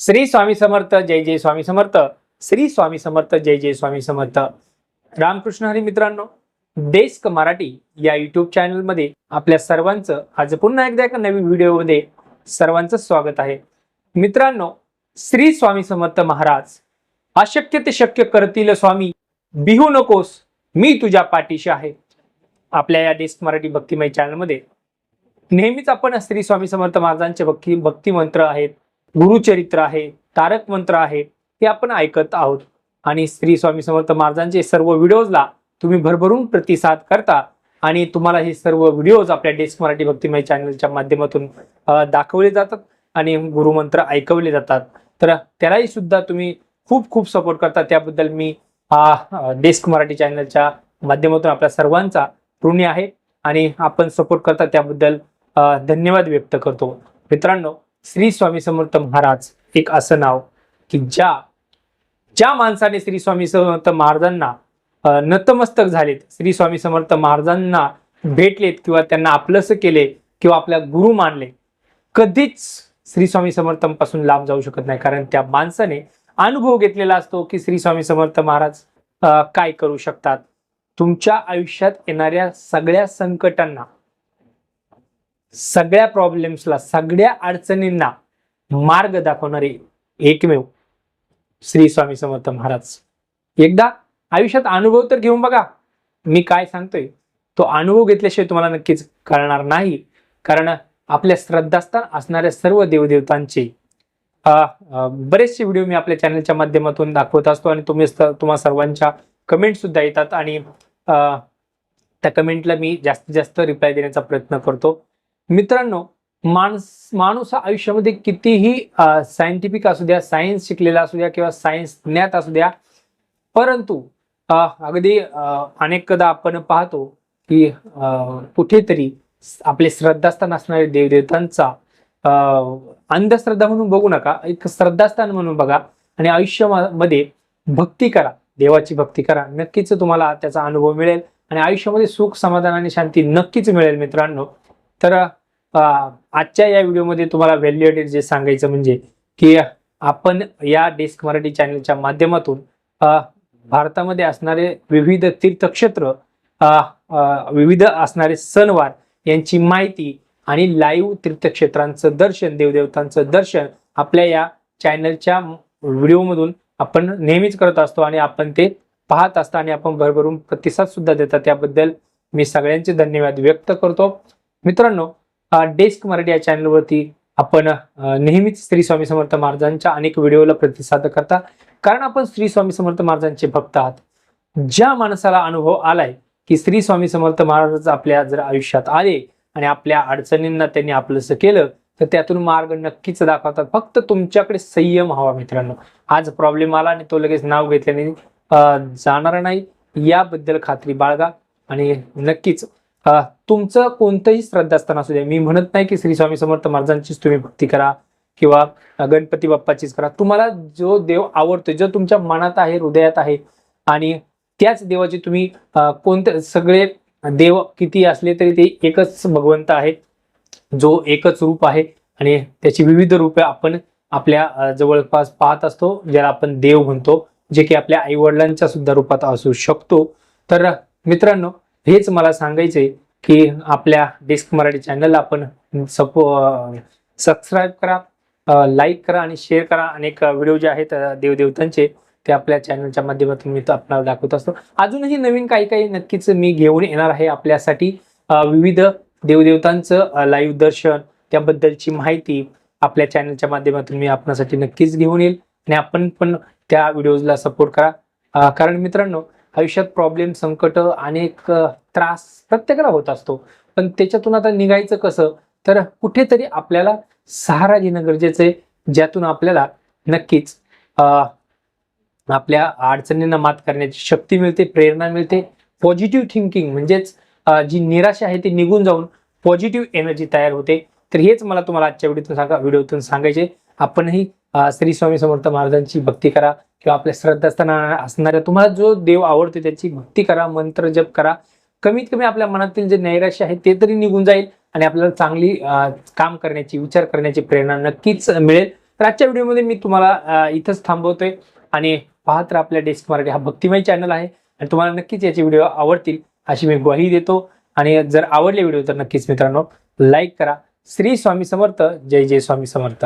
श्री स्वामी समर्थ जय जय स्वामी समर्थ. श्री स्वामी समर्थ जय जय स्वामी समर्थ. रामकृष्ण हरी मित्रांनो डेस्क मराठी या युट्यूब चॅनलमध्ये आपल्या सर्वांचं आज पुन्हा एकदा एका नवीन व्हिडिओमध्ये सर्वांचं स्वागत आहे. मित्रांनो श्री स्वामी समर्थ महाराज अशक्य ते शक्य करतील स्वामी बिहू नकोस मी तुझ्या पाठीशी आहे. आपल्या या डेस्क मराठी भक्तिमय चॅनलमध्ये नेहमीच आपण श्री स्वामी समर्थ महाराजांचे भक्ती भक्तिमंत्र आहेत. गुरुचरित्र आहे तारक मंत्र आहे हे आपण ऐकत आहोत. आणि श्री स्वामी समर्थ महाराजांचे सर्व व्हिडिओजला तुम्ही भरभरून प्रतिसाद करता आणि तुम्हाला हे सर्व व्हिडिओज आपल्या डेस्क मराठी भक्तिमय चॅनलच्या माध्यमातून दाखवले जातात आणि गुरुमंत्र ऐकवले जातात. तर त्यालाही सुद्धा तुम्ही खूप खूप सपोर्ट करता. त्याबद्दल मी हा डेस्क मराठी चॅनलच्या माध्यमातून आपल्या सर्वांचा ऋणी आहे आणि आपण सपोर्ट करता त्याबद्दल धन्यवाद व्यक्त करतो. मित्रांनो श्री स्वामी समर्थ महाराज एक असं नाव की ज्या ज्या माणसाने श्री स्वामी समर्थ महाराजांना नतमस्तक झालेत श्री स्वामी समर्थ महाराजांना भेटलेत किंवा त्यांना आपलंसं केले किंवा आपल्या गुरु मानले कधीच श्री स्वामी समर्थांपासून लांब जाऊ शकत नाही. कारण त्या माणसाने अनुभव घेतलेला असतो की श्री स्वामी समर्थ महाराज काय करू शकतात. तुमच्या आयुष्यात येणाऱ्या सगळ्या संकटांना सगळ्या प्रॉब्लेम्सला सगळ्या अडचणींना मार्ग दाखवणारे एकमेव श्री स्वामी समर्थ महाराज. एकदा आयुष्यात अनुभव तर घेऊन बघा. मी काय सांगतोय? तो अनुभव घेतल्याशिवाय तुम्हाला नक्कीच कळणार नाही. कारण आपल्या श्रद्धास्थान असणाऱ्या सर्व देवदेवतांचे बरेचसे व्हिडिओ मी आपल्या चॅनलच्या माध्यमातून दाखवत असतो आणि तुम्ही तुम्हा सर्वांच्या कमेंट सुद्धा येतात आणि त्या कमेंटला मी जास्तीत जास्त रिप्लाय देण्याचा प्रयत्न करतो. मित्रांनो माणस माणूस आयुष्यामध्ये कितीही सायंटिफिक असू द्या सायन्स शिकलेला असू द्या किंवा सायन्स ज्ञात असू द्या परंतु अगदी अनेकदा आपण पाहतो की कुठेतरी आपले श्रद्धास्थान असणारे देवदेवतांचा अंधश्रद्धा म्हणून बघू नका एक श्रद्धास्थान म्हणून बघा आणि आयुष्यामध्ये भक्ती करा देवाची भक्ती करा. नक्कीच तुम्हाला त्याचा अनुभव मिळेल आणि आयुष्यामध्ये सुख समाधान आणि शांती नक्कीच मिळेल मित्रांनो. तर आजच्या या व्हिडिओमध्ये तुम्हाला व्हॅल्युएटेड जे सांगायचं म्हणजे की आपण या डेस्क मराठी चॅनलच्या माध्यमातून भारतामध्ये असणारे विविध तीर्थक्षेत्र विविध असणारे सणवार यांची माहिती आणि लाईव्ह तीर्थक्षेत्रांचं दर्शन देवदेवतांचं दर्शन आपल्या या चॅनलच्या व्हिडिओमधून आपण नेहमीच करत असतो आणि आपण ते पाहत असता आणि आपण भरभरून प्रतिसाद सुद्धा देतात. त्याबद्दल मी सगळ्यांचे धन्यवाद व्यक्त करतो. मित्रांनो डेस्क मराठी या चॅनलवरती आपण नेहमीच श्री स्वामी समर्थ महाराजांच्या अनेक व्हिडिओला प्रतिसाद करता. कारण आपण श्री स्वामी समर्थ महाराजांचे भक्त आहात. ज्या माणसाला अनुभव आलाय की श्री स्वामी समर्थ महाराज आपल्या जर आयुष्यात आले आणि आपल्या अडचणींना त्यांनी आपलंसं केलं तर त्यातून मार्ग नक्कीच दाखवतात. फक्त तुमच्याकडे संयम हवा मित्रांनो. आज प्रॉब्लेम आला आणि तो लगेच नाव घेतल्याने जाणार नाही. याबद्दल खात्री बाळगा आणि नक्कीच तुमचं कोणतंही श्रद्धास्थान असू द्या मी म्हणत नाही की श्री स्वामी समर्थ महाराजांचीच तुम्ही भक्ती करा किंवा गणपती बाप्पाचीच करा. तुम्हाला जो देव आवडतो जो तुमच्या मनात आहे हृदयात आहे आणि त्याच देवाचे तुम्ही कोणते सगळे देव किती असले तरी ते एकच भगवंत आहे जो एकच रूप आहे आणि त्याची विविध रूपे आपण आपल्या जवळपास पाहत असतो ज्याला आपण देव म्हणतो जे की आपल्या आई वडिलांच्या सुद्धा रूपात असू शकतो. तर मित्रांनो हेच मला सांगायचंय की आपल्या डेस्क मराठी चॅनलला आपण सपो सबस्क्राईब करा लाईक करा आणि शेअर करा. अनेक व्हिडिओ जे आहेत देवदेवतांचे ते आपल्या चॅनलच्या माध्यमातून मी आपल्याला दाखवत असतो. अजूनही नवीन काही काही नक्कीच मी घेऊन येणार आहे आपल्यासाठी विविध देवदेवतांचं लाईव्ह दर्शन. त्याबद्दलची माहिती आपल्या चॅनलच्या माध्यमातून मी आपणासाठी नक्कीच घेऊन येईल. आणि आपण पण त्या व्हिडिओजला सपोर्ट करा. कारण मित्रांनो आयुष्यात प्रॉब्लेम संकट अनेक त्रास प्रत्येकाला होत असतो. पण त्याच्यातून आता निघायचं कसं? तर कुठेतरी आपल्याला सहारा घेणं गरजेचं आहे ज्यातून आपल्याला नक्कीच आपल्या अडचणींना मात करण्याची शक्ती मिळते प्रेरणा मिळते. पॉझिटिव्ह थिंकिंग म्हणजेच जी निराशा आहे ती निघून जाऊन पॉझिटिव्ह एनर्जी तयार होते. तर हेच मला तुम्हाला आजच्या व्हिडिओतून सांगा व्हिडिओतून सांगायचे. आपणही श्री स्वामी समर्थ महाराजांची भक्ती करा किंवा आपल्या श्रद्धास्थाना असणाऱ्या तुम्हाला जो देव आवडतो त्याची भक्ती करा मंत्र जप करा. कमीत कमी आपल्या मनातील जे नैराश्य आहे ते तरी निघून जाईल आणि आपल्याला चांगली काम करण्याची विचार करण्याची प्रेरणा नक्कीच मिळेल. तर आजच्या व्हिडिओमध्ये मी तुम्हाला इथंच थांबवतोय आणि पाहत राहा आपल्या डेस्क मराठी हा भक्तिमय चॅनल आहे आणि तुम्हाला नक्कीच याचे व्हिडिओ आवडतील अशी मी ग्वाही देतो. आणि जर आवडले व्हिडिओ तर नक्कीच मित्रांनो लाईक करा. श्री स्वामी समर्थ. जय जय स्वामी समर्थ.